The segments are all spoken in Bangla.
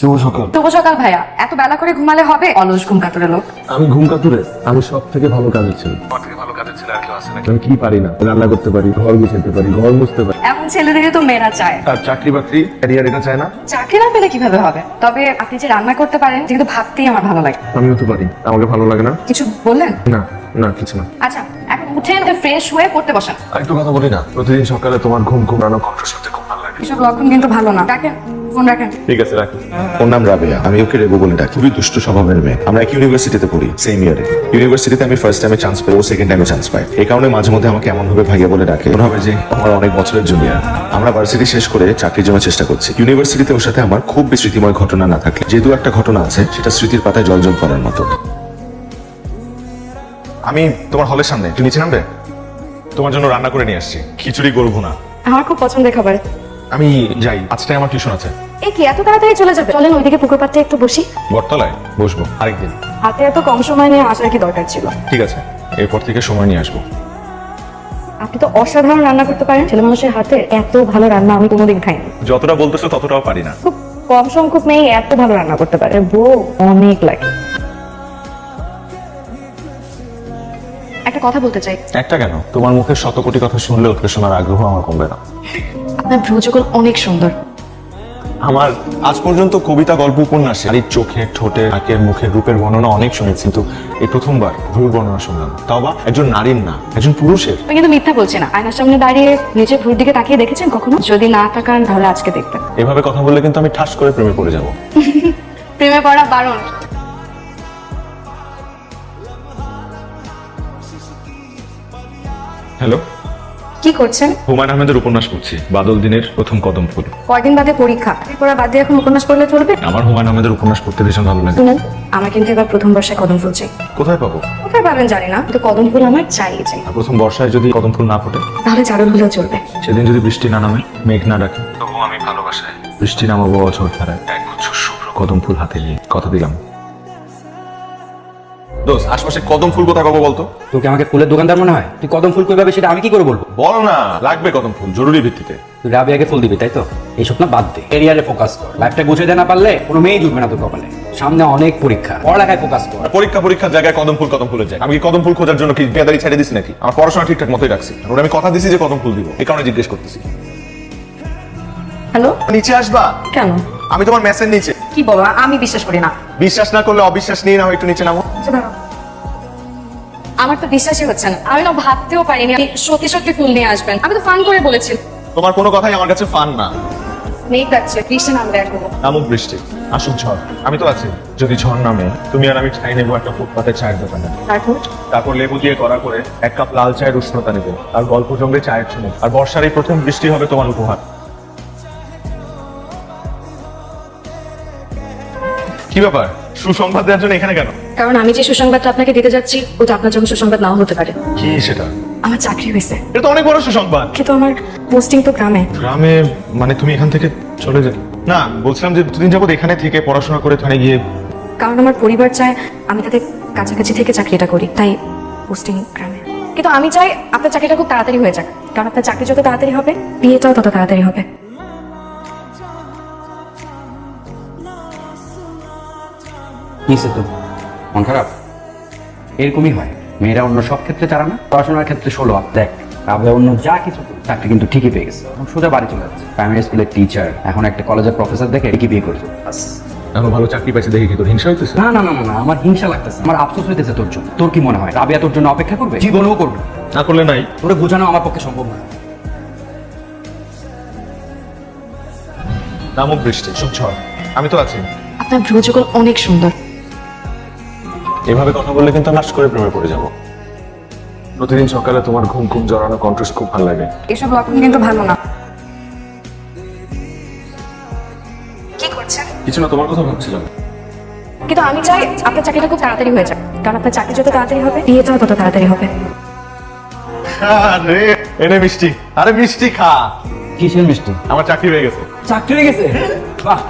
শুভ সকাল। শুভ সকাল ভাইয়া। এত বেলা করে ঘুমালে হবে? অলস ঘুম কাতরে লোক। আমি ঘুম কাতুরে। আমি সব থেকে ভালো কাজের ছিল। ভালো কাজের ছিল আর কেউ আছে নাকি? আমি কি পারি না? রান্না করতে পারি ঘর গুছাতে পারি ঘর মুছতে পারি। এমন ছেলেদেরকে তো মেয়েরা চায়। আর চাকরি বাকরি ক্যারিয়ার এটা চায় না? চাকরি না পেলে কীভাবে হবে? তবে আপনি যে রান্না করতে পারেন কিন্তু ভাবতেই আমার ভালো লাগে। আমিও তো পারি। আমাকে ভালো লাগে না? কিছু বললেন? না না কিছু না। আচ্ছা এখন উঠেন ফ্রেশ হয়ে পড়তে বসেন। আর একটু কথা বলি না। প্রতিদিন সকালে তোমার ঘুম ঘুম রান্না কণ্ঠ এসব লক্ষণ কিন্তু ভালো না। রাখেন ফোন রাখেন। ঠিক আছে রাখি। ওর নাম রাবেয়া আমি ওকে রেবু বলে ডাকি। খুবই দুষ্ট স্বভাবের মেয়ে। আমরা এক ইউনিভার্সিটিতে পড়ি সেম ইয়ারে ইউনিভার্সিটিতে আমি ফার্স্ট টাইমে চান্স পাই ও সেকেন্ড টাইমে চান্স পাই এই কারণে মাঝে মধ্যে আমাকে এমন ভাবে ভাইয়া বলে ডাকে। মনে হবে যে আমার অনেক বছরের জুনিয়র আমরা ভার্সিটি শেষ করে চাকরির জন্য চেষ্টা করছি। ইউনিভার্সিটিতে ওর সাথে আমার খুব বেশি স্মৃতিময় ঘটনা না থাকে যেহেতু একটা ঘটনা আছে সেটা স্মৃতির পাতায় জলজল করার মতো। আমি তোমার হলের সামনে। একটু নিচে নামবে? তোমার জন্য রান্না করে নিয়ে আসছি। খিচুড়ি গরু ভুনা আমার খুব পছন্দের খাবার। আমি যাই আজটাই আমার টিউশন আছে। এ কি এত তাড়াতাড়ি চলে যাবে? চলেন ওইদিকে পুকুর পাড়তে একটু বসি। বটতলায় বসবো আরেকদিন। হাতে এত কম সময় নিয়ে আসার কি দরকার ছিল? ঠিক আছে এরপর থেকে সময় নিয়ে আসব। আপনি তো অসাধারণ রান্না করতে পারেন। ছেলে মানুষের হাতে এত ভালো রান্না আমি কোনোদিন খাইনি। যতটা বলতেছো ততটাও পারি না। খুব কম সংখ্যক মেয়ে এত ভালো রান্না করতে পারে। বউ অনেক লাগে। একটা কথা বলতে চাই। একটা কেন? তোমার মুখের শত কোটি কথা শুনলে ওকে শোনার আগ্রহ আমার কমবে না। আপনার ভ্রুযুগল অনেক সুন্দর। আমার আজ পর্যন্ত কবিতা গল্প উপন্যাস নারীর চোখে ঠোঁটে নাকের মুখে রূপের বর্ণনা অনেক শুনেছি কিন্তু এই প্রথমবার ভ্রুর বর্ণনা শুনলাম। তাও বা একজন নারীর না একজন পুরুষের। আমি কিন্তু মিথ্যা বলছি না। আয়নার সামনে দাঁড়িয়ে নিজের ভ্রুর দিকে তাকিয়ে দেখেছেন কখনো? যদি না তাকান তাহলে আজকে দেখতেন এভাবে কথা বললে কিন্তু আমি ঠাস করে প্রেমে পড়ে যাব। প্রেমে পড়া বারণ। হ্যালো? কি করছেন? হুমায়ুন আহমেদের উপন্যাস পড়ছি বাদল দিনের প্রথম কদম ফুল। কয়দিন বাদে পরীক্ষা? পড়া বাদ দিয়ে এখন উপন্যাস পড়লে চলবে? আমার হুমায়ুন আহমেদের উপন্যাস পড়তে ভীষণ ভালো লাগে। শুনেন আমার কিন্তু এবার প্রথম বর্ষায় কদম ফুল চাই। কোথায় পাবো? কোথায় পাবেন জানি না কিন্তু কদম ফুল আমার চাই চাই। আর প্রথম বর্ষায় যদি কদম ফুল না ফোটে? তাহলে চারণ হলেও চলবে। সেদিন যদি বৃষ্টি না নামে মেঘ না ডাকে তবু আমি ভালোবাসায়। বৃষ্টি নামাবো অঝোর ধারায়। এক গুচ্ছ শুভ্র কদম ফুল হাতে নিয়ে কথা দিলাম। দোস্ত আশপাশে কদম ফুল কোথায় পাবো বলতো? তোকে আমাকে ফুলের দোকানদার মনে হয়? তুই কদম ফুল কই পাবে সেটা আমি কি করে বলব? বল না লাগবে কদম ফুল জরুরি ভিত্তিতে। তুই রাবিয়াকে ফুল দিবি তাই তো? এইসব না বাদ দে। এরিয়ারে ফোকাস কর। লাইফটা গুছিয়ে না পারলে কোনো মেয়ে জুটবে না তোর কপালে। সামনে অনেক পরীক্ষা। পড়ালেখায় ফোকাস কর। পরীক্ষা পরীক্ষার জায়গায় কদম ফুল কদম ফুলের জায়গায় আমি কি কদম ফুল খোঁজার জন্য কি বেদারি ছেড়ে দিছি নাকি? আমার পড়াশোনা ঠিকঠাক মতোই রাখছি। আর ওটা আমি কথা দিছি যে কদম ফুল দিব। এই কারণে জিজ্ঞেস করতেছি। হ্যালো নিচে আসবা। কেন? আমি তোমার মেসেজ নিচে। কি বলো আমি বিশ্বাস করি না। বিশ্বাস না করলে অবিশ্বাস নিয়ে নাও একটু নিচে নামো। আচ্ছা, আমার তো বিশ্বাসই হচ্ছে না। আমি না ভাবতেও পারিনি আপনি সত্যি সত্যি ফুল নিয়ে আসবেন। আমি তো ফান করে বলেছি। তোমার কোনো কথাই আমার কাছে ফান না। মেঘ ডাকছে বৃষ্টি নামবে এখন। নামুক বৃষ্টি। আসুক ঝড়। আমি তো আছি। যদি ঝড় নামে তুমি আর আমি ছাই নেব একটা ফুটপাতের চায়ের দোকানে। তারপর? তারপর লেবু দিয়ে করা করে এক কাপ লাল চায়ের উষ্ণতা নেব। আর গল্প জমবে চায়ের চুমুক আর বর্ষার এই প্রথম বৃষ্টি হবে তোমার উপহার। কি ব্যাপার? সুসংবাদ দেওয়ার জন্য এখানে কেন? কারণ আমি যে সুসংবাদটা আপনাকে দিতে যাচ্ছি ওটা আপনার জন্য সুসংবাদ নাও হতে পারে। কি সেটা? আমার চাকরি হয়েছে। এটা তো অনেক বড় সুসংবাদ। কিন্তু আমার পোস্টিং তো গ্রামে। গ্রামে মানে তুমি এখান থেকে চলে যাবে না বলছিলাম যে দুদিন যাবত এখানে থেকে পড়াশোনা করে ওখানে গিয়ে কারণ আমার পরিবার চায় আমি তাদের কাছাকাছি থেকে চাকরিটা করি তাই পোস্টিং গ্রামে। কিন্তু আমি চাই আপনার চাকরিটা খুব তাড়াতাড়ি হয়ে যাক কারণ আপনার চাকরি যত তাড়াতাড়ি হবে বিয়েটাও তত তাড়াতাড়ি হবে। কিসে তো মন খারাপ? এরকমই হয়। মেয়েরা অন্য সব ক্ষেত্রে চারা না। পড়াশোনার ক্ষেত্রে ষোলো। আপ দেখ রাবে অন্য যা কিছু চাকরি কিন্তু ঠিকই পেয়ে গেছে। এখন সোজা বাড়ি চলে যাচ্ছে। প্রাইমারি স্কুলের টিচার এখন একটা কলেজের প্রফেসর দেখে ঠিকই বিয়ে করছে। ভালো চাকরি পাইছে দেখে কি তোর হিংসা হইতেছে? না না না না আমার হিংসা লাগতেছে। আমার আফসোস হইতেছে তোর জন্য। তোর কি মনে হয়? রাবিয়া তোর জন্য অপেক্ষা করবে? জীবনেও করবে। না। করলে নাই। তোরে বোঝানো আমার পক্ষে সম্ভব না। নামুক বৃষ্টি। ঝড় আমি তো আছি। আপনার ভ্রুযুগল অনেক সুন্দর। এভাবে কথা বললে কিন্তু নাশ করে প্রেমে পড়ে যাব। প্রতিদিন সকালে তোমার ঘুম ঘুম জড়ানো কণ্ঠ খুব ভালো লাগে। এসব লক্ষণ কিন্তু ভালো না। কি করছেন? কিছু না তোমার কথা ভাবছিলাম। কিন্তু আমি চাই আপনার চাকরিটা খুব তাড়াতাড়ি হয়ে যাক। কারণ আপনার চাকরি যত তাড়াতাড়ি হবে বিয়েটাও তত তাড়াতাড়ি হবে। আরে এনে মিষ্টি। আরে মিষ্টি খা। কিসের মিষ্টি? আমার চাকরি হয়ে গেছে। চাকরি হয়ে গেছে? বাহ।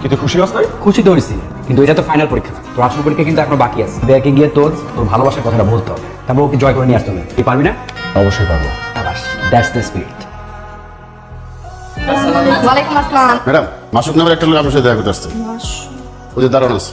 কিন্তু খুশি হস খুশি তো হয়েছি কিন্তু এটা তো ফাইনাল পরীক্ষা। আসল পরীক্ষা কিন্তু এখনও বাকি আছে। ব্যাকে গিয়ে তোর তোর ভালোবাসার কথাটা বলতে হবে। তারপর ওকে জয় করে নিয়ে আসতে হবে। তুই পারবি না? অবশ্যই পারব। দ্যাটস দ্য স্পিরিট ওয়ালাইকুম আসসালাম। ম্যাডাম মাসুক নামের একটা লোক আপনার সাথে দেখা করতে আসছে। ওই যে দাঁড়ানো আছে।